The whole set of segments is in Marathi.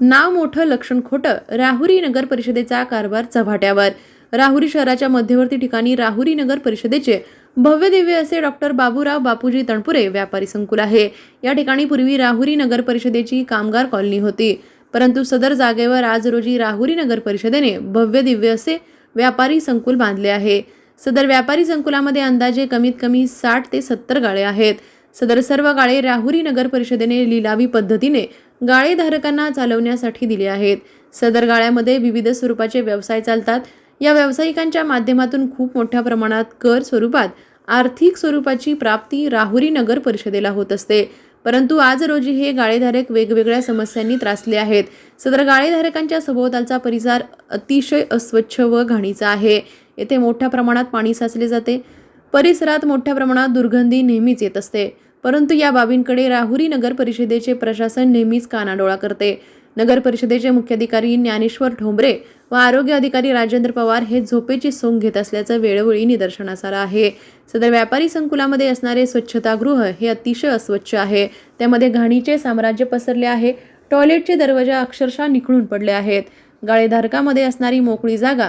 नाव मोठं लक्षण खोटं राहुरी नगर परिषदेचा कारभार चव्हाट्यावर. राहुरी शहराच्या मध्यवर्ती ठिकाणी राहुरी नगर परिषदेचे भव्य दिव्य असे डॉक्टर बाबूराव बापूजी तणपुरे व्यापारी संकुल आहे. या ठिकाणी पूर्वी राहुरी नगर परिषदेची कामगार कॉलनी होती. परंतु सदर जागेवर आज रोजी राहुरी नगर परिषदेने भव्य दिव्य असे व्यापारी संकुल बांधले आहे. सदर व्यापारी संकुलामध्ये अंदाजे कमीत कमी साठ ते सत्तर गाळे आहेत. सदर सर्व गाळे राहुरी नगर परिषदेने लिलावी पद्धतीने गाळेधारकांना चालवण्यासाठी दिले आहेत. सदर गाळ्यामध्ये विविध स्वरूपाचे व्यवसाय चालतात. या व्यावसायिकांच्या माध्यमातून खूप मोठ्या प्रमाणात कर स्वरूपात आर्थिक स्वरूपाची प्राप्ती राहुरी नगर परिषदेला होत असते. परंतु आज रोजी हे गाळेधारक वेगवेगळ्या समस्यांनी त्रासले आहेत. सदर गाळेधारकांच्या सभोवतालचा परिसर अतिशय अस्वच्छ व घाणीचा आहे. येथे मोठ्या प्रमाणात पाणी साचले जाते. परिसरात मोठ्या प्रमाणात दुर्गंधी नेहमीच येत असते. परंतु या बाबींकडे राहुरी नगर परिषदेचे प्रशासन नेहमीच कानाडोळा करते. नगर परिषदेचे मुख्याधिकारी ज्ञानेश्वर ठोंबरे व आरोग्य अधिकारी राजेंद्र पवार हे झोपेची सोंग घेत असल्याचं वेळोवेळी निदर्शनास आलं आहे. सदर व्यापारी संकुलामध्ये असणारे स्वच्छतागृह हे अतिशय अस्वच्छ आहे. त्यामध्ये घाणीचे साम्राज्य पसरले आहे. टॉयलेटचे दरवाजे अक्षरशः निखळून पडले आहेत. गाळेधारकामध्ये असणारी मोकळी जागा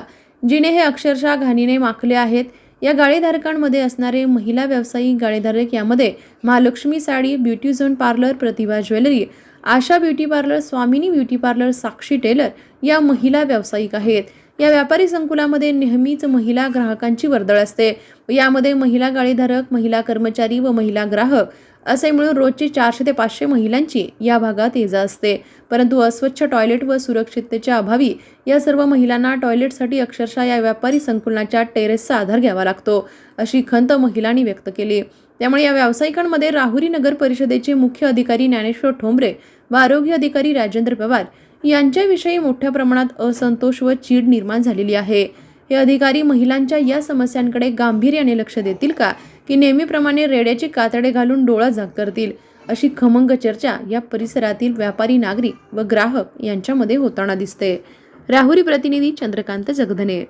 जिने हे अक्षरशः घाणीने माखले आहेत या गाळेधारकांमध्ये असणारे महिला व्यावसायिक गाळेधारक यामध्ये Mahalakshmi sari beauty zone parlour Pratibha jewellery Asha beauty parlour Swamini beauty parlour Sakshi tailor या महिला व्यावसायिक आहेत. या व्यापारी संकुलामध्ये नेहमीच महिला ग्राहकांची वर्दळ असते. यामध्ये महिला गाळीधारक महिला कर्मचारी व महिला ग्राहक असे मिळून रोजची चारशे ते पाचशे महिलांची या भागात ये जा असते. परंतु अस्वच्छ टॉयलेट व सुरक्षिततेच्या अभावी या सर्व महिलांना टॉयलेटसाठी अक्षरशः या व्यापारी संकुलनाच्या टेरेसचा आधार घ्यावा लागतो अशी खंत महिलांनी व्यक्त केली. त्यामुळे या व्यावसायिकांमध्ये राहुरी नगर परिषदेचे मुख्य अधिकारी ज्ञानेश्वर ठोंबरे व आरोग्य अधिकारी राजेंद्र पवार यांच्याविषयी मोठ्या प्रमाणात असंतोष व चीड निर्माण झालेली आहे. हे अधिकारी महिलांच्या या समस्यांकडे गांभीर्याने लक्ष देतील का? की नेहमीप्रमाणे रेड्याचे कातडे घालून डोळा झाक करतील? अशी खमंग चर्चा या परिसरातील व्यापारी नागरिक व ग्राहक यांच्यामध्ये होताना दिसते. राहुरी प्रतिनिधी चंद्रकांत जगधने.